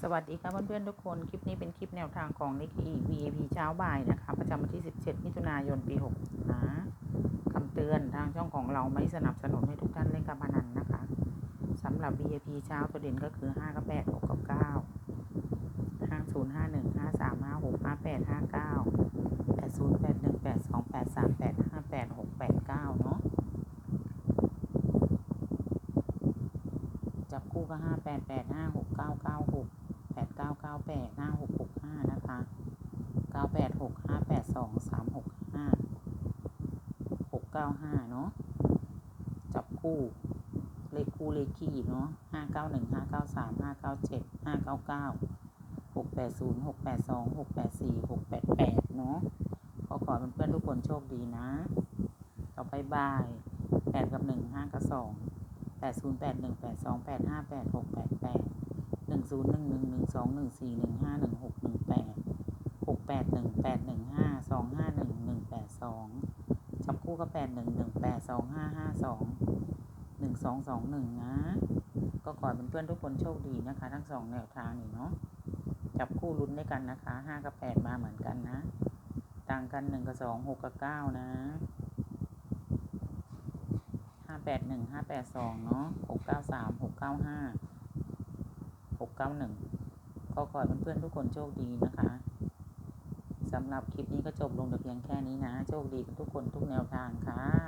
สวัสดีค่ะเพื่อนๆทุกคน คลิปนี้เป็นคลิปแนวทางของนิกกี้ VAP เช้าบ่ายนะคะ ประจำวันที่ 17 มิถุนายนปี 6 นะคำเตือนทางช่องของเราไม่สนับสนุนให้ทุกท่านเล่นการพนันนะคะสำหรับ VAP เช้าตัวเด่นก็คือ 5 กับ 8 6 กับ 9 50 51 53 56 58 59 80 81 82 83 85 86 89 เนาะ จับคู่ ก็ห้าแปดแปดห้าหกเก้าเก้าหกแปดเก้าเก้าแปดห้าหกหกห้านะคะเก้าแปดหกห้าแปดสองสามหกห้าหกเก้าห้าเนาะจับคู่เลขคู่เลขคี่เนาะห้าเก้าหนึ่งห้าเก้าสามห้าเก้าเจ็ดห้าเก้าเก้าหกแปดศูนย์หกแปดสองหกแปดสี่หกแปดแปดเนาะขอขอเพื่อนๆทุกคนโชคดีนะ ต่อไปบายแปดกับหนึ่งห้ากับสอง แปดศูนย์แปดหนึ่งแปดสองแปดห้าแปดหกแปดแปดหนึ่งศูนย์หนึ่งหนึ่งหนึ่งสองหนึ่งสี่หนึ่งห้าหนึ่งหกหนึ่งแปดหกแปดหนึ่งแปดหนึ่งห้าสองห้าหนึ่งหนึ่งแปดสองจับคู่ก็แปดหนึ่งหนึ่งแปดสองห้าห้าสองหนึ่งสองสองหนึ่งนะ ก็ขอเป็นเพื่อนทุกคนโชคดีนะคะ ทั้งสองแนวทางนี่เนาะจับคู่ลุ้นด้วยกันนะคะห้ากับแปดมาเหมือนกันนะ ต่างกันหนึ่งกับสองหกกับเก้านะ แปดหนึ่งห้าแปดสองเนาะหกเก้าสามหกเก้าห้าหกเก้าหนึ่งก็ขอให้เพื่อนๆทุกคนโชคดีนะคะสำหรับคลิปนี้ก็จบลงแต่เพียงแค่นี้นะ โชคดีกันทุกคนทุกแนวทางค่ะสวัสดีค่ะ